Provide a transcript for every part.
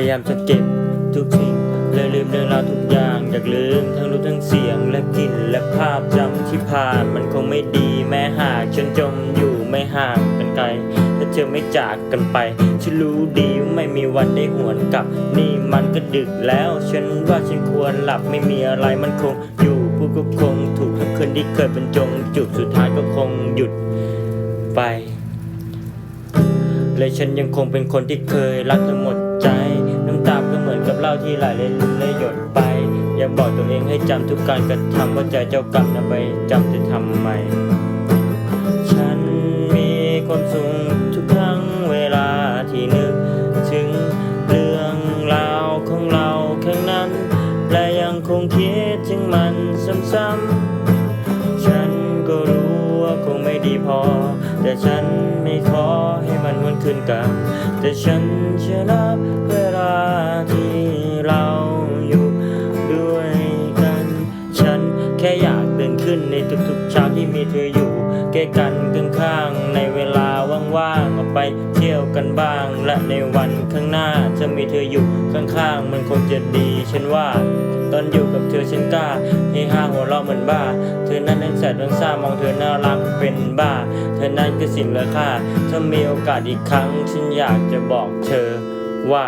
ยายามจะเก็บทุกสิ่งและลืมเรื่องราวทุกอย่างอยากลืมทั้งรูปทั้งเสียงและกลิ่นและภาพจำที่ผ่านมันคงไม่ดีแม้หากฉันจมอยู่ไม่ห่างกันไกลถ้าเธอไม่จากกันไป ฉันรู้ดีว่าไม่มีวันได้หวนกลับ นี่มันก็ดึกแล้ว ฉันว่าฉันควรหลับไม่มีอะไรมันคงอยู่ผู้ก็คงถูกทั้งคืนที่เคยบรรจงจุดสุดท้ายก็คงหยุดไปและฉันยังคงเป็นคนที่เคยรักเธอหมดใจ เล้าที่ไหลเลยเลยหยดไปอย่าบอกตัวเองให้จำทุกการกระทำว่าใจเจ้ากรรมนะไปจำจะทำไม ฉันมีความสุขทุกครั้งเวลาที่นึก ถึงเรื่องราวของเราครั้งนั้น และยังคงคิดถึงมันซ้ำๆ ฉันก็รู้ว่าคงไม่ดีพอ แต่ฉันไม่ขอให้มันวนคืนกลับ แต่ฉันจะนับ ค่อยากตื่นขึ้นในทุกๆเช้าที่มีเธออยู่ใกล้กันข้างๆในเวลาว่างๆออกไปเที่ยวกันบ้าง และในวันข้างหน้าจะมีเธออยู่ข้างๆ มันคงจะดีฉันว่าตอนอยู่กับเธอฉันกล้าเฮฮาหัวเราะเหมือนบ้า เธอนั้นทั้งแสบทั้งซ่ามองเธอน่ารักเป็นบ้า เธอนั้นคือสิ่งเลอค่าถ้ามีโอกาสอีกครั้ง ฉันอยากจะบอกเธอว่า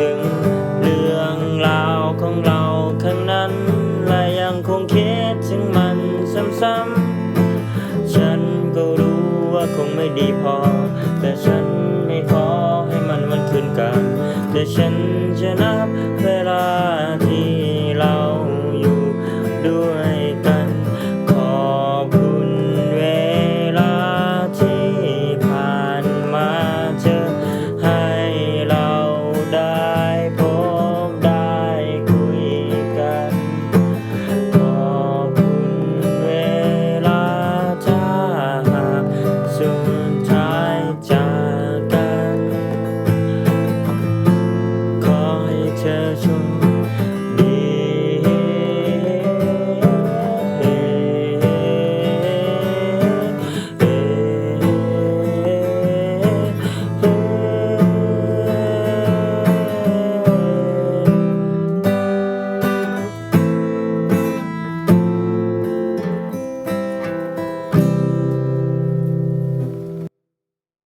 ถึง เรื่องราวของเราข้งนั้น และยังคงคิดถึงมันซ้ำๆ ฉันก็รู้ว่าคงไม่ดีพอ แต่ฉันไม่ขอให้มันวันคืนกันแต่ฉัน